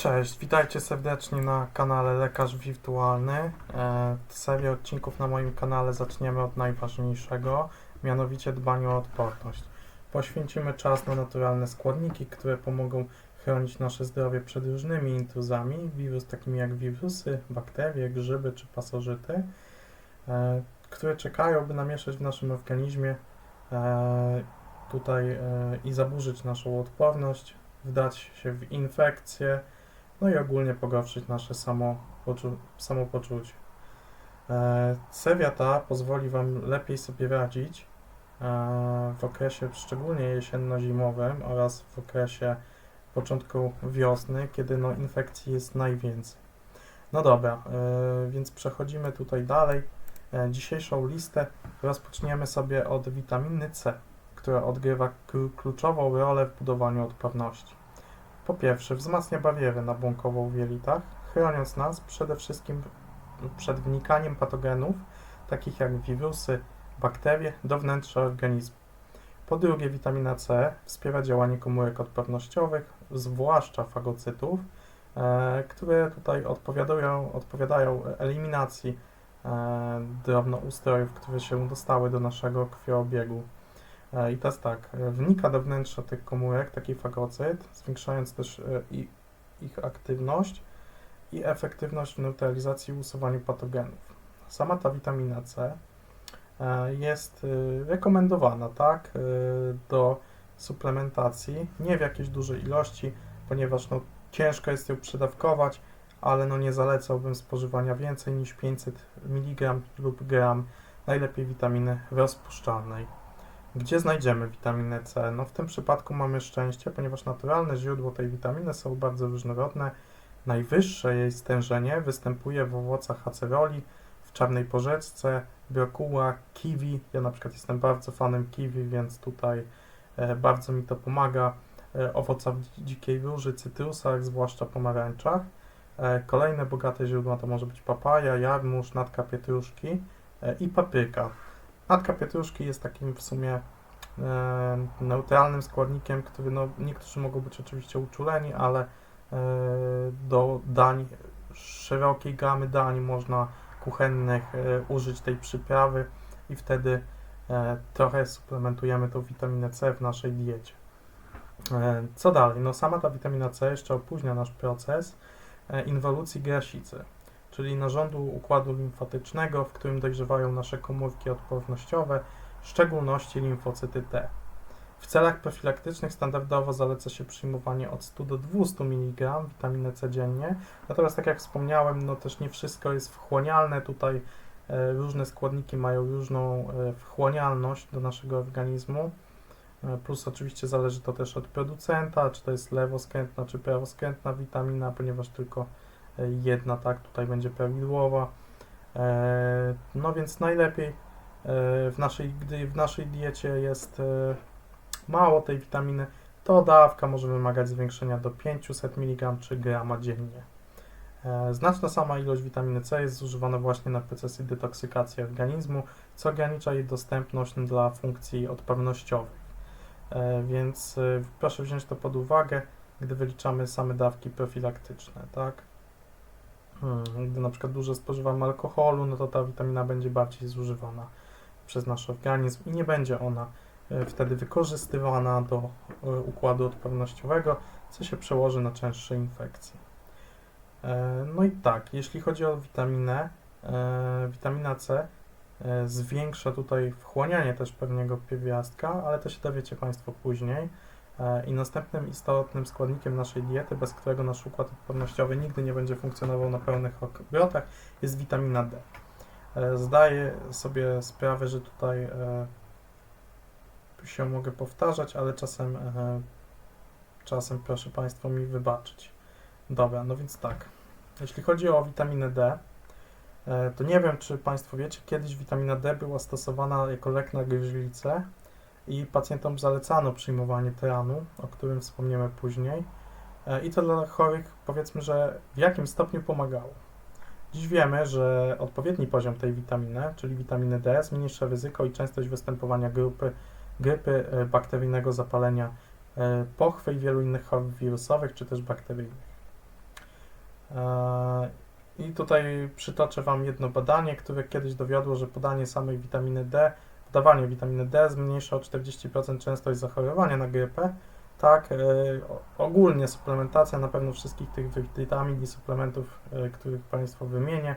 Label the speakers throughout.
Speaker 1: Cześć, witajcie serdecznie na kanale Lekarz Wirtualny. E, serię odcinków na moim kanale zaczniemy od najważniejszego, mianowicie dbaniu o odporność. Poświęcimy czas na naturalne składniki, które pomogą chronić nasze zdrowie przed różnymi intruzami, wirus takimi jak wirusy, bakterie, grzyby czy pasożyty, e, które czekają, by namieszać w naszym organizmie e, tutaj e, i zaburzyć naszą odporność, wdać się w infekcje, no i ogólnie pogorszyć nasze samopoczu- samopoczucie. E, seria ta pozwoli Wam lepiej sobie radzić e, w okresie szczególnie jesienno-zimowym oraz w okresie początku wiosny, kiedy no, infekcji jest najwięcej. No dobra, e, więc przechodzimy tutaj dalej. E, dzisiejszą listę rozpoczniemy sobie od witaminy C, która odgrywa klu- kluczową rolę w budowaniu odporności. Po pierwsze, wzmacnia barierę nabłonkową w jelitach, chroniąc nas przede wszystkim przed wnikaniem patogenów, takich jak wirusy, bakterie, do wnętrza organizmu. Po drugie, witamina C wspiera działanie komórek odpornościowych, zwłaszcza fagocytów, e, które tutaj odpowiadają, odpowiadają eliminacji e, drobnoustrojów, które się dostały do naszego krwiobiegu. E, I teraz tak, e, wnika do wnętrza tych komórek taki fagocyt, zwiększając też e, ich aktywność i efektywność w neutralizacji i usuwaniu patogenów. Sama ta witamina C jest rekomendowana, tak, do suplementacji, nie w jakiejś dużej ilości, ponieważ no, ciężko jest ją przedawkować, ale no, nie zalecałbym spożywania więcej niż 500 mg lub gram, najlepiej witaminy rozpuszczalnej. Gdzie znajdziemy witaminę C? No w tym przypadku mamy szczęście, ponieważ naturalne źródło tej witaminy są bardzo różnorodne. Najwyższe jej stężenie występuje w owocach aceroli, w czarnej porzeczce, brokułach, kiwi. Ja na przykład jestem bardzo fanem kiwi, więc tutaj e, bardzo mi to pomaga. E, owocach dzikiej róży, cytrusach, zwłaszcza pomarańczach. E, kolejne bogate źródła to może być papaja, jarmuż, natka pietruszki i papryka. Natka pietruszki jest takim w sumie e, neutralnym składnikiem, który no, niektórzy mogą być oczywiście uczuleni, ale e, do dań, szerokiej gamy dań można kuchennych e, użyć tej przyprawy i wtedy e, trochę suplementujemy tą witaminę C w naszej diecie. E, co dalej? No sama ta witamina C jeszcze opóźnia nasz proces e, inwolucji grasicy czyli narządu układu limfatycznego, w którym dojrzewają nasze komórki odpornościowe, w szczególności limfocyty T. W celach profilaktycznych standardowo zaleca się przyjmowanie od 100 do 200 mg witaminy C dziennie, natomiast tak jak wspomniałem, no też nie wszystko jest wchłanialne, tutaj e, różne składniki mają różną e, wchłanialność do naszego organizmu, e, plus oczywiście zależy to też od producenta, czy to jest lewoskrętna, czy prawoskrętna witamina, ponieważ tylko jedna tak tutaj będzie prawidłowa. E, No więc najlepiej e, w naszej, gdy w naszej diecie jest e, mało tej witaminy, to dawka może wymagać zwiększenia do 500 mg czy grama dziennie. Znaczna sama ilość witaminy C jest zużywana właśnie na procesy detoksykacji organizmu, co ogranicza jej dostępność dla funkcji odpornościowych. Więc proszę wziąć to pod uwagę, gdy wyliczamy same dawki profilaktyczne, tak? Hmm, Gdy na przykład dużo spożywamy alkoholu, no to ta witamina będzie bardziej zużywana przez nasz organizm i nie będzie ona e, wtedy wykorzystywana do e, układu odpornościowego, co się przełoży na częstsze infekcje. E, No i tak, jeśli chodzi o witaminę, witamina C zwiększa tutaj wchłanianie też pewnego pierwiastka, ale to się dowiecie Państwo później. E, I następnym istotnym składnikiem naszej diety, bez którego nasz układ odpornościowy nigdy nie będzie funkcjonował na pełnych obrotach, jest witamina D. E, Zdaję sobie sprawę, że tutaj e, się mogę powtarzać, ale czasem, czasem proszę Państwa mi wybaczyć. Dobra, no więc tak. Jeśli chodzi o witaminę D, to nie wiem, czy Państwo wiecie, kiedyś witamina D była stosowana jako lek na gruźlicę i pacjentom zalecano przyjmowanie teranu, o którym wspomniemy później. E, I to dla chorych powiedzmy, że w jakim stopniu pomagało. Dziś wiemy, że odpowiedni poziom tej witaminy, czyli witaminy D, zmniejsza ryzyko i częstość występowania grupy, grypy, e, bakteryjnego zapalenia e, pochwy i wielu innych chorób wirusowych czy też bakteryjnych. I tutaj przytoczę Wam jedno badanie, które kiedyś dowiodło, że podanie samej witaminy D, podawanie witaminy D zmniejsza o 40% częstość zachorowania na grypę. Tak, e, ogólnie suplementacja na pewno wszystkich tych witamin i suplementów, e, których Państwo wymienię,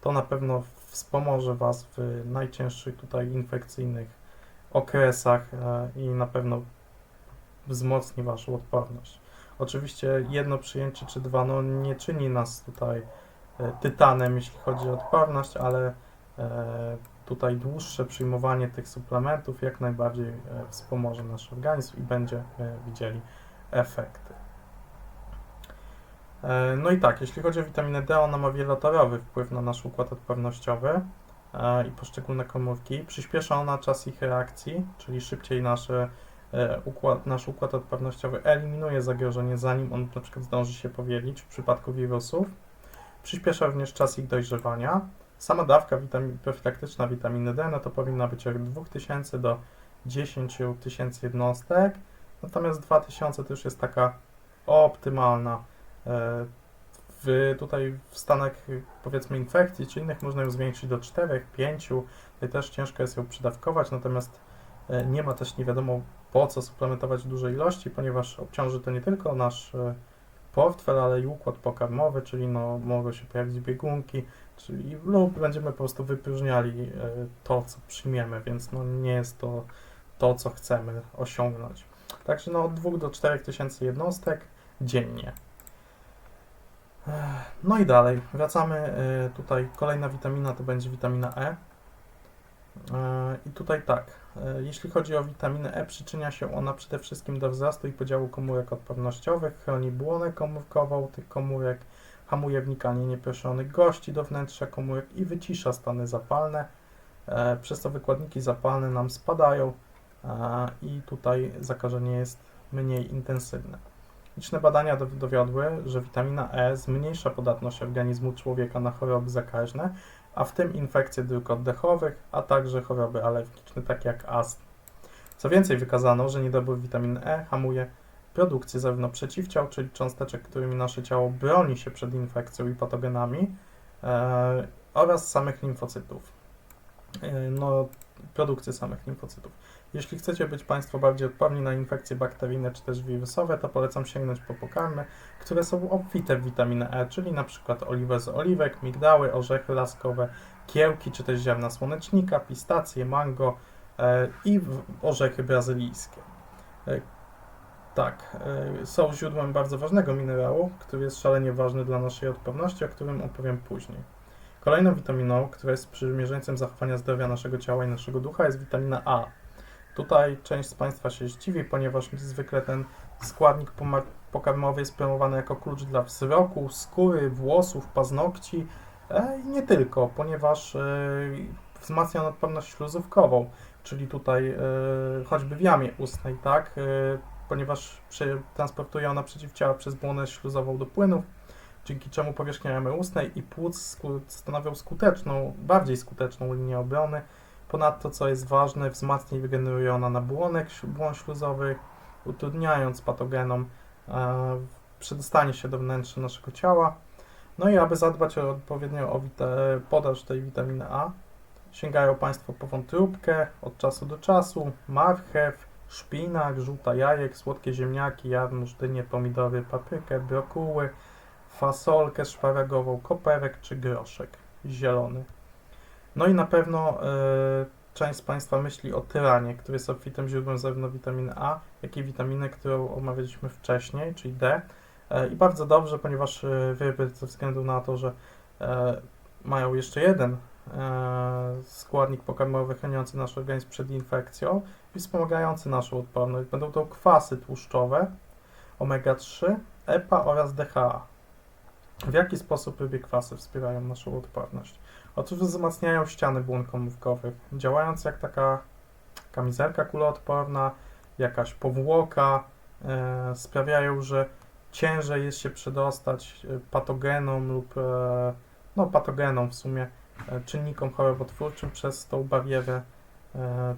Speaker 1: to na pewno wspomoże Was w najcięższych tutaj infekcyjnych okresach e, i na pewno wzmocni Waszą odporność. Oczywiście jedno przyjęcie czy dwa no, nie czyni nas tutaj tytanem, jeśli chodzi o odporność, ale tutaj dłuższe przyjmowanie tych suplementów jak najbardziej e, wspomoże nasz organizm i będziemy widzieli efekty. E, No i tak, jeśli chodzi o witaminę D, ona ma wielotorowy wpływ na nasz układ odpornościowy e, i poszczególne komórki. Przyspiesza ona czas ich reakcji, czyli szybciej nasze, e, układ, nasz układ odpornościowy eliminuje zagrożenie, zanim on na przykład zdąży się powielić w przypadku wirusów. Przyspiesza również czas ich dojrzewania. Sama dawka witamin, profilaktyczna witaminy D no to powinna być od 2000 do 10 tysięcy jednostek, natomiast 2000 to już jest taka optymalna. E, W, tutaj w stanach powiedzmy infekcji czy innych można ją zwiększyć do 4, 5. Tutaj też ciężko jest ją przydawkować, natomiast e, nie ma też nie wiadomo po co suplementować dużej ilości, ponieważ obciąży to nie tylko nasz e, portfel, ale i układ pokarmowy, czyli no, mogą się pojawić biegunki, czyli lub będziemy po prostu wypróżniali e, to, co przyjmiemy, więc no, nie jest to to, co chcemy osiągnąć. Także no, od 2 do 4 tysięcy jednostek dziennie. No i dalej, wracamy e, tutaj, kolejna witamina to będzie witamina E. E, I tutaj tak, jeśli chodzi o witaminę E, przyczynia się ona przede wszystkim do wzrostu i podziału komórek odpornościowych, chroni błonę komórkową tych komórek, hamuje wnikanie nieproszonych gości do wnętrza komórek i wycisza stany zapalne, e, przez co wykładniki zapalne nam spadają e, i tutaj zakażenie jest mniej intensywne. Liczne badania dow- dowiodły, że witamina E zmniejsza podatność organizmu człowieka na choroby zakaźne, a w tym infekcje dróg oddechowych, a także choroby alergiczne, takie jak astma. Co więcej, wykazano, że niedobór witaminy E hamuje produkcję zarówno przeciwciał, czyli cząsteczek, którymi nasze ciało broni się przed infekcją i patogenami, e, oraz samych limfocytów. E, no, produkcję samych limfocytów. Jeśli chcecie być Państwo bardziej odporni na infekcje bakteryjne czy też wirusowe, to polecam sięgnąć po pokarmy, które są obfite w witaminę E, czyli przykład oliwę z oliwek, migdały, orzechy laskowe, kiełki czy też ziarna słonecznika, pistacje, mango e, i orzechy brazylijskie. Tak, e, są źródłem bardzo ważnego minerału, który jest szalenie ważny dla naszej odporności, o którym opowiem później. Kolejną witaminą, która jest przymierzeńcem zachowania zdrowia naszego ciała i naszego ducha, jest witamina A. Tutaj część z Państwa się zdziwi, ponieważ zwykle ten składnik pokarmowy jest promowany jako klucz dla wzroku, skóry, włosów, paznokci e, i nie tylko, ponieważ e, wzmacnia on odporność śluzówkową, czyli tutaj choćby w jamie ustnej, tak, ponieważ transportuje ona przeciwciała przez błonę śluzową do płynów, dzięki czemu powierzchnia jamy ustnej i płuc stanowią skuteczną, bardziej skuteczną linię obrony. Ponadto, co jest ważne, wzmacnia i wygeneruje ona nabłonek błon śluzowych, utrudniając patogenom e, przedostanie się do wnętrza naszego ciała. No i aby zadbać o, odpowiednio o podaż tej witaminy A, sięgają Państwo po wątróbkę od czasu do czasu, marchew, szpinak, żółta jajek, słodkie ziemniaki, jarmuż, dynie, pomidory, paprykę, brokuły, fasolkę szparagową, koperek czy groszek zielony. No i na pewno e, część z Państwa myśli o tyranie, który jest obfitym źródłem zarówno witaminy A, jak i witaminy, którą omawialiśmy wcześniej, czyli D. E, I bardzo dobrze, ponieważ e, ryby ze względu na to, że e, mają jeszcze jeden składnik pokarmowy chroniący nasz organizm przed infekcją i wspomagający naszą odporność. Będą to kwasy tłuszczowe, omega-3, EPA oraz DHA. W jaki sposób rybie kwasy wspierają naszą odporność? Otóż wzmacniają ściany błon komórkowych, działając jak taka kamizelka kuloodporna, jakaś powłoka, e, sprawiają, że ciężej jest się przedostać e, patogenom lub e, no patogenom w sumie, e, czynnikom chorobotwórczym przez tą barierę e,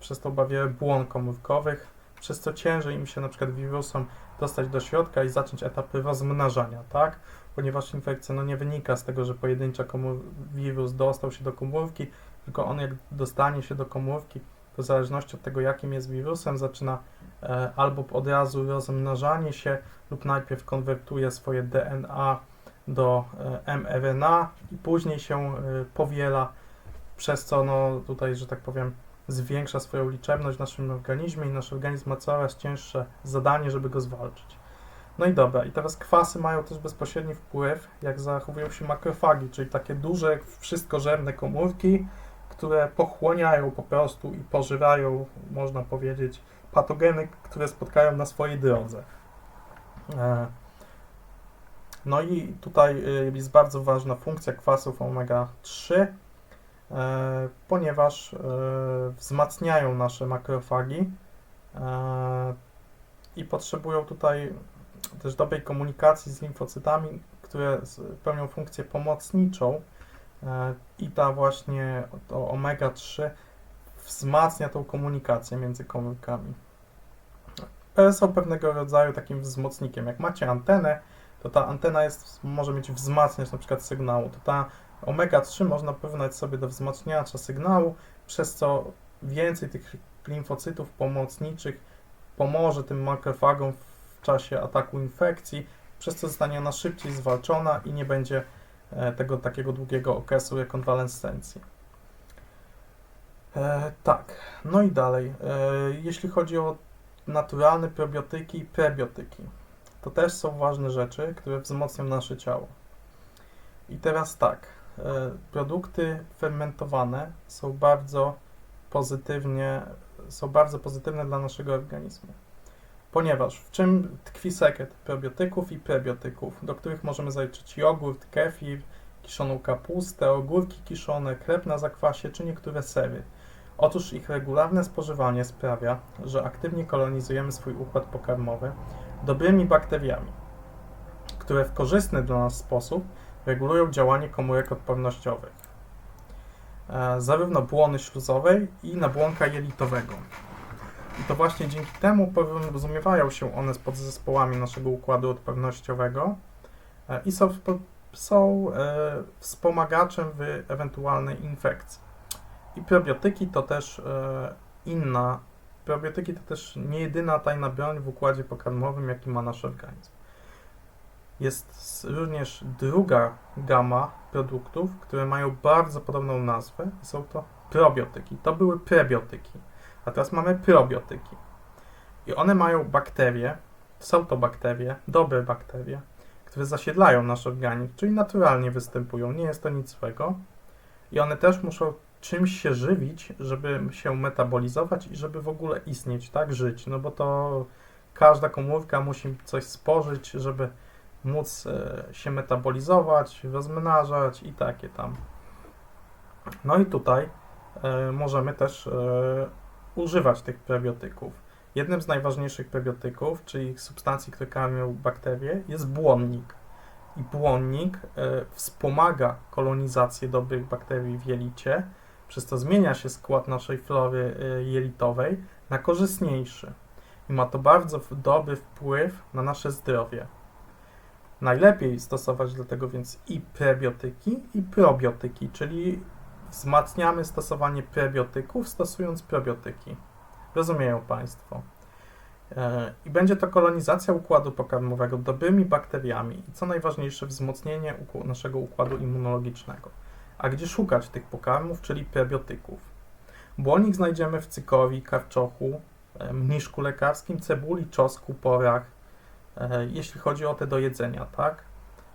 Speaker 1: przez tą barierę błon komórkowych, przez co ciężej im się na przykład wirusom dostać do środka i zacząć etapy rozmnażania, tak? Ponieważ infekcja no, nie wynika z tego, że pojedyncza komór- wirus dostał się do komórki, tylko on jak dostanie się do komórki, to w zależności od tego, jakim jest wirusem, zaczyna e, albo od razu rozmnażanie się, lub najpierw konwertuje swoje DNA do e, mRNA i później się e, powiela, przez co no, tutaj, że tak powiem, zwiększa swoją liczebność w naszym organizmie i nasz organizm ma coraz cięższe zadanie, żeby go zwalczyć. No i dobra, i teraz kwasy mają też bezpośredni wpływ, jak zachowują się makrofagi, czyli takie duże, wszystkożerne komórki, które pochłaniają po prostu i pożywają, można powiedzieć, patogeny, które spotkają na swojej drodze. E, No i tutaj y, jest bardzo ważna funkcja kwasów omega-3, e, ponieważ e, wzmacniają nasze makrofagi e, i potrzebują tutaj też dobrej komunikacji z limfocytami, które pełnią funkcję pomocniczą e, i ta właśnie to omega-3 wzmacnia tą komunikację między komórkami. E, Są pewnego rodzaju takim wzmocnikiem. Jak macie antenę, to ta antena jest, może mieć wzmacniacz na przykład sygnału. To ta omega-3 można porównać sobie do wzmacniacza sygnału, przez co więcej tych limfocytów pomocniczych pomoże tym makrofagom w czasie ataku infekcji, przez co zostanie ona szybciej zwalczona i nie będzie e, tego takiego długiego okresu rekonwalescencji. E, tak, no i dalej. E, jeśli chodzi o naturalne probiotyki i prebiotyki, to też są ważne rzeczy, które wzmocnią nasze ciało. I teraz tak, e, produkty fermentowane są bardzo pozytywnie, są bardzo pozytywne dla naszego organizmu. Ponieważ w czym tkwi sekret probiotyków i prebiotyków, do których możemy zaliczyć jogurt, kefir, kiszoną kapustę, ogórki kiszone, chleb na zakwasie czy niektóre sery. Otóż ich regularne spożywanie sprawia, że aktywnie kolonizujemy swój układ pokarmowy dobrymi bakteriami, które w korzystny dla nas sposób regulują działanie komórek odpornościowych, e, zarówno błony śluzowej i nabłonka jelitowego. I to właśnie dzięki temu porozumiewają się one z podzespołami naszego układu odpornościowego e, i są, są e, wspomagaczem w ewentualnej infekcji. I probiotyki to też inna, probiotyki to też nie jedyna tajna broń w układzie pokarmowym, jaki ma nasz organizm. Jest również druga gama produktów, które mają bardzo podobną nazwę są to probiotyki. To były prebiotyki, a teraz mamy probiotyki. I one mają bakterie, są to bakterie, dobre bakterie, które zasiedlają nasz organizm, czyli naturalnie występują, nie jest to nic złego. I one też muszą czymś się żywić, żeby się metabolizować i żeby w ogóle istnieć, tak, żyć, no bo to każda komórka musi coś spożyć, żeby móc e, się metabolizować, rozmnażać i takie tam. No i tutaj e, możemy też e, używać tych prebiotyków. Jednym z najważniejszych prebiotyków, czyli substancji, które karmią bakterie, jest błonnik. I błonnik wspomaga kolonizację dobrych bakterii w jelicie, przez to zmienia się skład naszej flory e, jelitowej na korzystniejszy. I ma to bardzo dobry wpływ na nasze zdrowie. Najlepiej stosować do tego więc i prebiotyki, i probiotyki, czyli wzmacniamy stosowanie prebiotyków, stosując probiotyki. Rozumieją Państwo. E, I będzie to kolonizacja układu pokarmowego dobrymi bakteriami i co najważniejsze, wzmocnienie naszego układu immunologicznego. A gdzie szukać tych pokarmów, czyli prebiotyków? Błonnik znajdziemy w cykorii, karczochu, e, mniszku lekarskim, cebuli, czosnku, porach, e, jeśli chodzi o te do jedzenia, tak?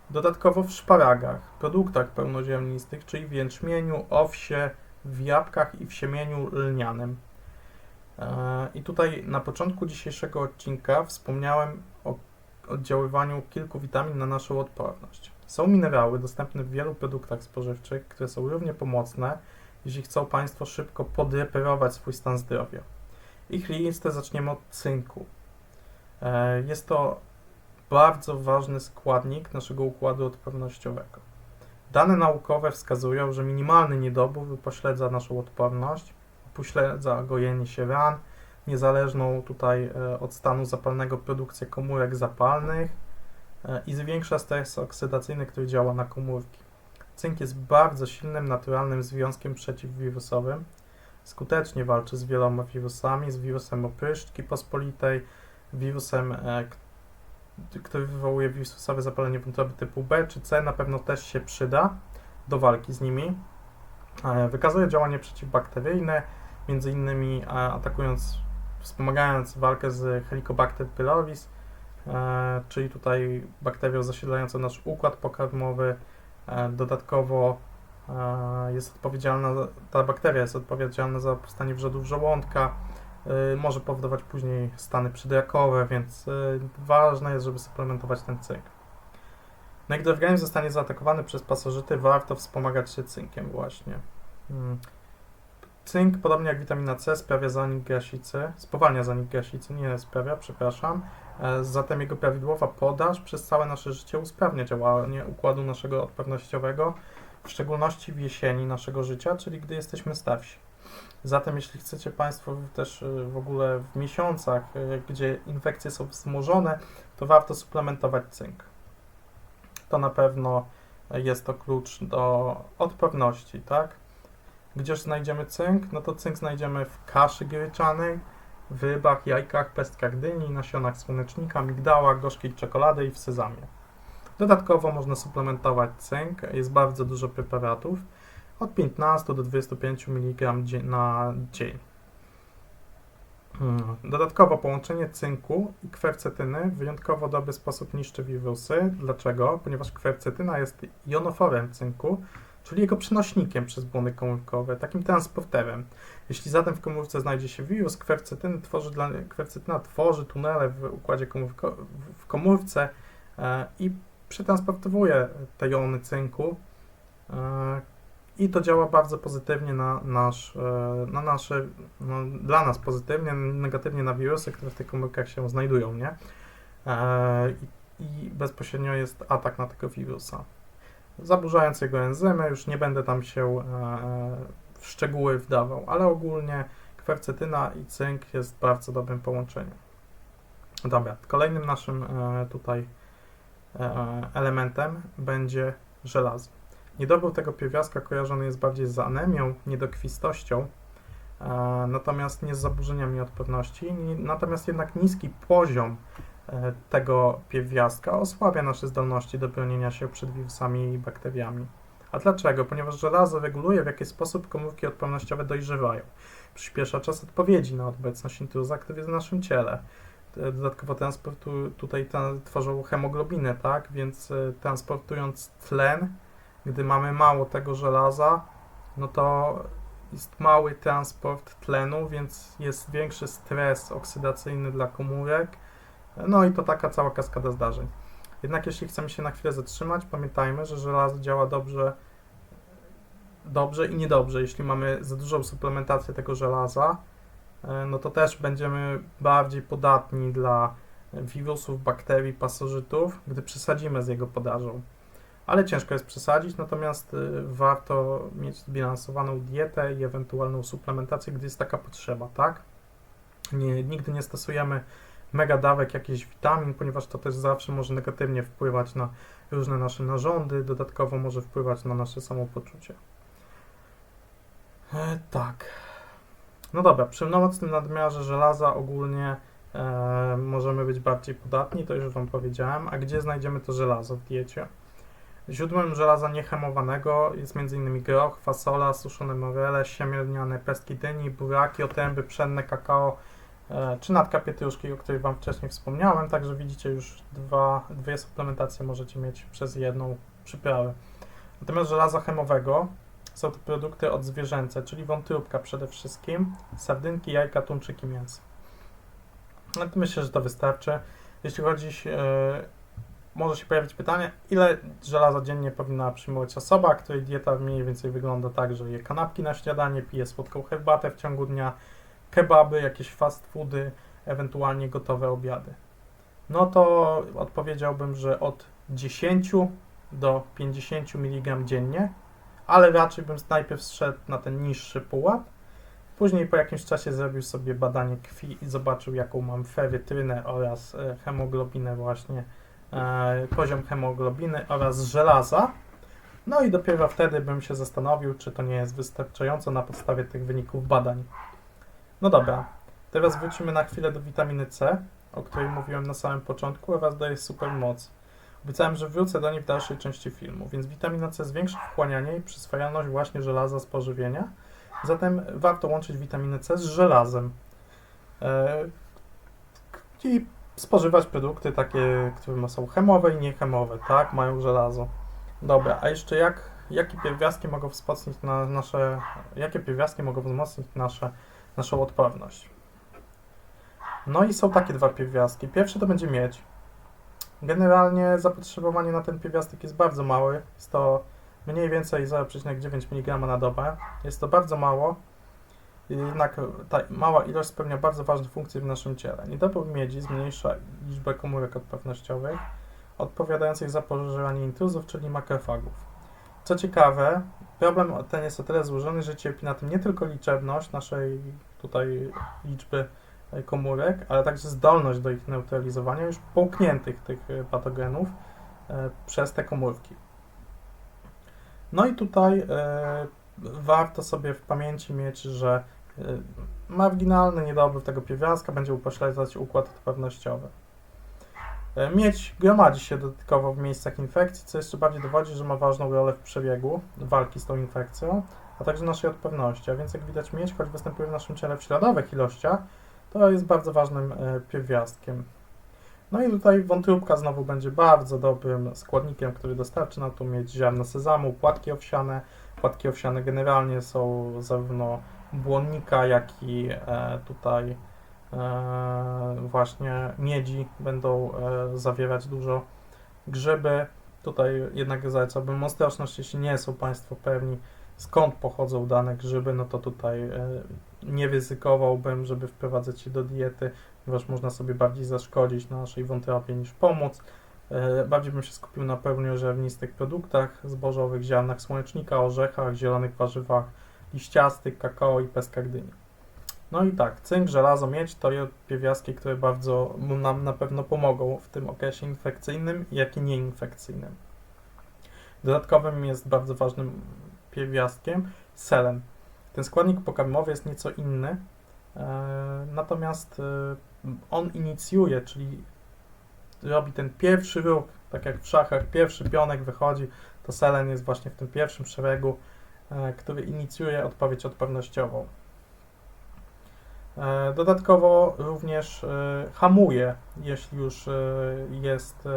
Speaker 1: Dodatkowo w szparagach, produktach pełnoziemnistych, czyli w jęczmieniu, owsie, w jabłkach i w siemieniu lnianym. E, I tutaj na początku dzisiejszego odcinka wspomniałem o oddziaływaniu kilku witamin na naszą odporność. Są minerały dostępne w wielu produktach spożywczych, które są równie pomocne, jeśli chcą Państwo szybko podreperować swój stan zdrowia. Ich listę zaczniemy od cynku. E, Jest to bardzo ważny składnik naszego układu odpornościowego. Dane naukowe wskazują, że minimalny niedobór upośledza naszą odporność, upośledza gojenie się ran, niezależną tutaj e, od stanu zapalnego produkcję komórek zapalnych i zwiększa stres oksydacyjny, który działa na komórki. Cynk jest bardzo silnym, naturalnym związkiem przeciwwirusowym. Skutecznie walczy z wieloma wirusami, z wirusem opryszczki pospolitej, wirusem, e, który wywołuje wirusowe zapalenie wątroby typu B czy C, na pewno też się przyda do walki z nimi. E, Wykazuje działanie przeciwbakteryjne, między innymi e, atakując, wspomagając walkę z Helicobacter pylori, e, czyli tutaj bakterią zasiedlającą nasz układ pokarmowy. E, Dodatkowo e, jest odpowiedzialna, ta bakteria jest odpowiedzialna za powstanie wrzodów żołądka, e, może powodować później stany przedrakowe, więc e, ważne jest, żeby suplementować ten cynk. No i gdy organizm zostanie zaatakowany przez pasożyty, warto wspomagać się cynkiem właśnie. Mm. Cynk, podobnie jak witamina C, sprawia zanik grasicy, spowalnia zanik grasicy, nie sprawia, przepraszam. E, Zatem jego prawidłowa podaż przez całe nasze życie usprawnia działanie układu naszego odpornościowego, w szczególności w jesieni naszego życia, czyli gdy jesteśmy starsi. Zatem jeśli chcecie Państwo też e, w ogóle w miesiącach, e, gdzie infekcje są wzmożone, to warto suplementować cynk. To na pewno jest to klucz do odporności, tak? Gdzież znajdziemy cynk? No to cynk znajdziemy w kaszy gryczanej, w rybach, jajkach, pestkach dyni, nasionach słonecznika, migdałach, gorzkiej czekolady i w sezamie. Dodatkowo można suplementować cynk, jest bardzo dużo preparatów, od 15 do 25 mg na dzień. Hmm. Dodatkowo połączenie cynku i kwercetyny w wyjątkowo dobry sposób niszczy wirusy. Dlaczego? Ponieważ kwercetyna jest jonoforem cynku, czyli jego przenośnikiem przez błony komórkowe, takim transporterem. Jeśli zatem w komórce znajdzie się wirus, kwercetyny tworzy dla, kwercetyna tworzy tunele w układzie komórko, w komórce e, i przetransportowuje te jony cynku e, i to działa bardzo pozytywnie na nasz, e, na nasze, no, dla nas pozytywnie, negatywnie na wirusy, które w tych komórkach się znajdują, nie? E, i, I bezpośrednio jest atak na tego wirusa. Zaburzając jego enzymy, już nie będę tam się e, w szczegóły wdawał, ale ogólnie kwercetyna i cynk jest bardzo dobrym połączeniem. Dobra, kolejnym naszym e, tutaj e, elementem będzie żelazo. Niedobór tego pierwiastka kojarzony jest bardziej z anemią, niedokwistością, e, natomiast nie z zaburzeniami odporności. Natomiast jednak niski poziom tego pierwiastka osłabia nasze zdolności do bronienia się przed wirusami i bakteriami. A dlaczego? Ponieważ żelazo reguluje, w jaki sposób komórki odpornościowe dojrzewają. Przyspiesza czas odpowiedzi na obecność intruza, który jest w naszym ciele. E, Dodatkowo transportu, tutaj ta- tworzą hemoglobinę, tak? Więc e, transportując tlen, gdy mamy mało tego żelaza, no to jest mały transport tlenu, więc jest większy stres oksydacyjny dla komórek. No i to taka cała kaskada zdarzeń. Jednak jeśli chcemy się na chwilę zatrzymać, pamiętajmy, że żelazo działa dobrze, dobrze i niedobrze. Jeśli mamy za dużą suplementację tego żelaza, e, no to też będziemy bardziej podatni dla wirusów, bakterii, pasożytów, gdy przesadzimy z jego podażą. Ale ciężko jest przesadzić, natomiast y, warto mieć zbilansowaną dietę i ewentualną suplementację, gdy jest taka potrzeba, tak? Nie, nigdy nie stosujemy mega dawek jakichś witamin, ponieważ to też zawsze może negatywnie wpływać na różne nasze narządy, dodatkowo może wpływać na nasze samopoczucie. E, tak. No dobra, przy nocnym nadmiarze żelaza ogólnie e, możemy być bardziej podatni, to już Wam powiedziałem. A gdzie znajdziemy to żelazo w diecie? Źródłem żelaza niehemowanego jest m.in. groch, fasola, suszone morele, siemielniane pestki dyni, buraki, otęby, pszenne, kakao czy natka pietruszki, o której Wam wcześniej wspomniałem. Także widzicie już dwa, dwie suplementacje możecie mieć przez jedną przyprawę. Natomiast żelaza chemowego są to produkty odzwierzęce, czyli wątróbka przede wszystkim, sardynki, jajka, tuńczyki, mięso. No to myślę, że to wystarczy. Jeśli chodzi, e, może się pojawić pytanie, ile żelaza dziennie powinna przyjmować osoba, której dieta mniej więcej wygląda tak, że je kanapki na śniadanie, pije słodką herbatę w ciągu dnia, kebaby, jakieś fast foody, ewentualnie gotowe obiady. No to odpowiedziałbym, że od 10 do 50 mg dziennie, ale raczej bym najpierw zszedł na ten niższy pułap, Później po jakimś czasie zrobił sobie badanie krwi i zobaczył, jaką mam ferytrynę oraz e, hemoglobinę właśnie, e, poziom hemoglobiny oraz żelaza. No i dopiero wtedy bym się zastanowił, czy to nie jest wystarczająco na podstawie tych wyników badań. No dobra, teraz wrócimy na chwilę do witaminy C, o której mówiłem na samym początku oraz do jej supermocy. Obiecałem, że wrócę do niej w dalszej części filmu, więc witamina C zwiększa wchłanianie i przyswajalność właśnie żelaza z pożywienia, zatem warto łączyć witaminę C z żelazem e, i spożywać produkty takie, które są chemowe i niechemowe, tak, mają żelazo. Dobra, a jeszcze jak, jakie pierwiastki mogą wzmocnić na nasze, jakie pierwiastki mogą wzmocnić nasze, naszą odporność? No i są takie dwa pierwiastki. Pierwszy to będzie miedź. Generalnie zapotrzebowanie na ten pierwiastek jest bardzo małe. Jest to mniej więcej 0,9 mg na dobę. Jest to bardzo mało. Jednak ta mała ilość spełnia bardzo ważne funkcje w naszym ciele. Niedobór miedzi zmniejsza liczbę komórek odpornościowych odpowiadających za pożeranie intruzów, czyli makrofagów. Co ciekawe, problem ten jest o tyle złożony, że cierpi na tym nie tylko liczebność naszej tutaj liczby e, komórek, ale także zdolność do ich neutralizowania już połkniętych tych e, patogenów e, przez te komórki. No i tutaj warto sobie w pamięci mieć, że marginalny niedobór tego pierwiastka będzie upośledzać układ odpornościowy. Miedź gromadzi się dodatkowo w miejscach infekcji, co jeszcze bardziej dowodzi, że ma ważną rolę w przebiegu walki z tą infekcją, a także naszej odporności. A więc jak widać miedź, choć występuje w naszym ciele w śladowych ilościach, to jest bardzo ważnym e, pierwiastkiem. No i tutaj wątróbka znowu będzie bardzo dobrym składnikiem, który dostarczy nam tu mieć ziarno sezamu, płatki owsiane. Płatki owsiane generalnie są zarówno błonnika, jak i e, tutaj e, właśnie miedzi będą zawierać dużo grzyby. Tutaj jednak zalecałbym ostrożność, jeśli nie są Państwo pewni skąd pochodzą dane grzyby, no to tutaj e, nie ryzykowałbym, żeby wprowadzać je do diety, ponieważ można sobie bardziej zaszkodzić na naszej wątrobie niż pomóc. E, Bardziej bym się skupił na pełnioziarnistych produktach zbożowych, ziarnach słonecznika, orzechach, zielonych warzywach liściastych, kakao i peskardynie. No i tak, cynk, żelazo, miedź to pierwiastki, które bardzo nam na pewno pomogą w tym okresie infekcyjnym, jak i nieinfekcyjnym. Dodatkowym jest bardzo ważnym pierwiastkiem selen. Ten składnik pokarmowy jest nieco inny, e, natomiast e, on inicjuje, czyli robi ten pierwszy ruch, tak jak w szachach, pierwszy pionek wychodzi, to selen jest właśnie w tym pierwszym szeregu, e, który inicjuje odpowiedź odpornościową. Dodatkowo również hamuje, jeśli już jest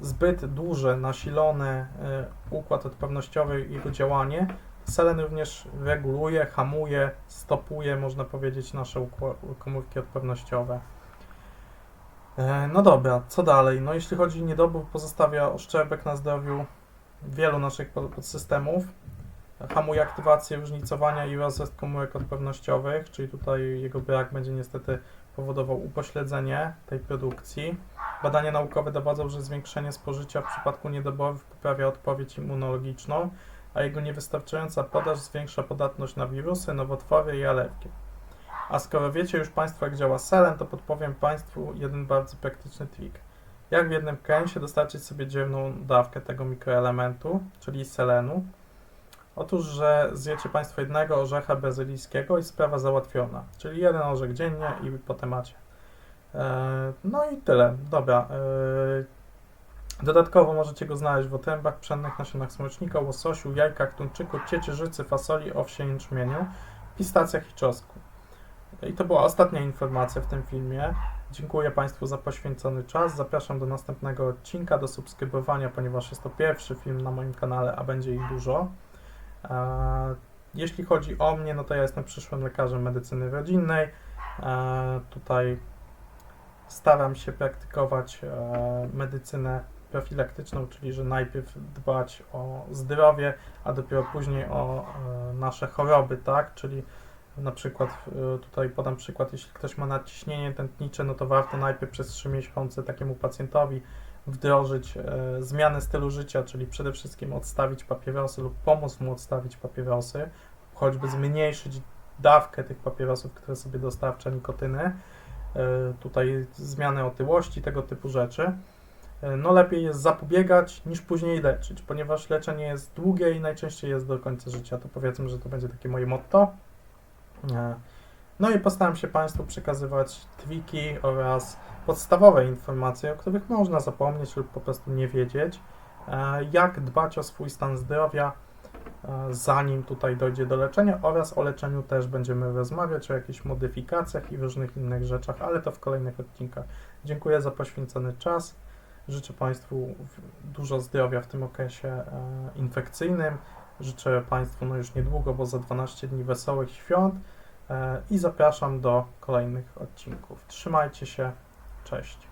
Speaker 1: zbyt duże, nasilony e, układ odpornościowy, jego działanie. Selen również reguluje, hamuje, stopuje, można powiedzieć, nasze komórki odpornościowe. E, No dobra, co dalej? No jeśli chodzi o niedobór, pozostawia oszczędek na zdrowiu wielu naszych pod- podsystemów. Hamuje aktywację różnicowania i rozrost komórek odpornościowych, czyli tutaj jego brak będzie niestety powodował upośledzenie tej produkcji. Badania naukowe dowodzą, że zwiększenie spożycia w przypadku niedoborów poprawia odpowiedź immunologiczną, a jego niewystarczająca podaż zwiększa podatność na wirusy, nowotwory i alergie. A skoro wiecie już Państwo, jak działa selen, to podpowiem Państwu jeden bardzo praktyczny trik. Jak w jednym kęsie dostarczyć sobie dzienną dawkę tego mikroelementu, czyli selenu? Otóż, że zjecie Państwo jednego orzecha brazylijskiego i sprawa załatwiona. Czyli jeden orzech dziennie i po temacie. E, No i tyle. Dobra. e, Dodatkowo możecie go znaleźć w otrębach, pszennych nasionach słonecznika, łososiu, jajkach, tuńczyku, ciecierzycy, fasoli, owsie, jęczmieniu, pistacjach i czosnku. I to była ostatnia informacja w tym filmie. Dziękuję Państwu za poświęcony czas. Zapraszam do następnego odcinka, do subskrybowania, ponieważ jest to pierwszy film na moim kanale, a będzie ich dużo. E, Jeśli chodzi o mnie, no to ja jestem przyszłym lekarzem medycyny rodzinnej. Tutaj staram się praktykować e, medycynę profilaktyczną, czyli że najpierw dbać o zdrowie, a dopiero później o e, nasze choroby, tak? Czyli na przykład e, tutaj podam przykład, jeśli ktoś ma nadciśnienie tętnicze, no to warto najpierw przez 3 miesiące takiemu pacjentowi wdrożyć zmianę stylu życia, czyli przede wszystkim odstawić papierosy lub pomóc mu odstawić papierosy, choćby zmniejszyć dawkę tych papierosów, które sobie dostarcza nikotyny, tutaj zmianę otyłości, tego typu rzeczy. E, No lepiej jest zapobiegać niż później leczyć, ponieważ leczenie jest długie i najczęściej jest do końca życia. To powiedzmy, że to będzie takie moje motto. E, No i postaram się Państwu przekazywać triki oraz podstawowe informacje, o których można zapomnieć lub po prostu nie wiedzieć, e, jak dbać o swój stan zdrowia, e, zanim tutaj dojdzie do leczenia oraz o leczeniu też będziemy rozmawiać, o jakichś modyfikacjach i różnych innych rzeczach, ale to w kolejnych odcinkach. Dziękuję za poświęcony czas. Życzę Państwu dużo zdrowia w tym okresie e, infekcyjnym. Życzę Państwu no już niedługo, bo za 12 dni wesołych świąt e, i zapraszam do kolejnych odcinków. Trzymajcie się, cześć.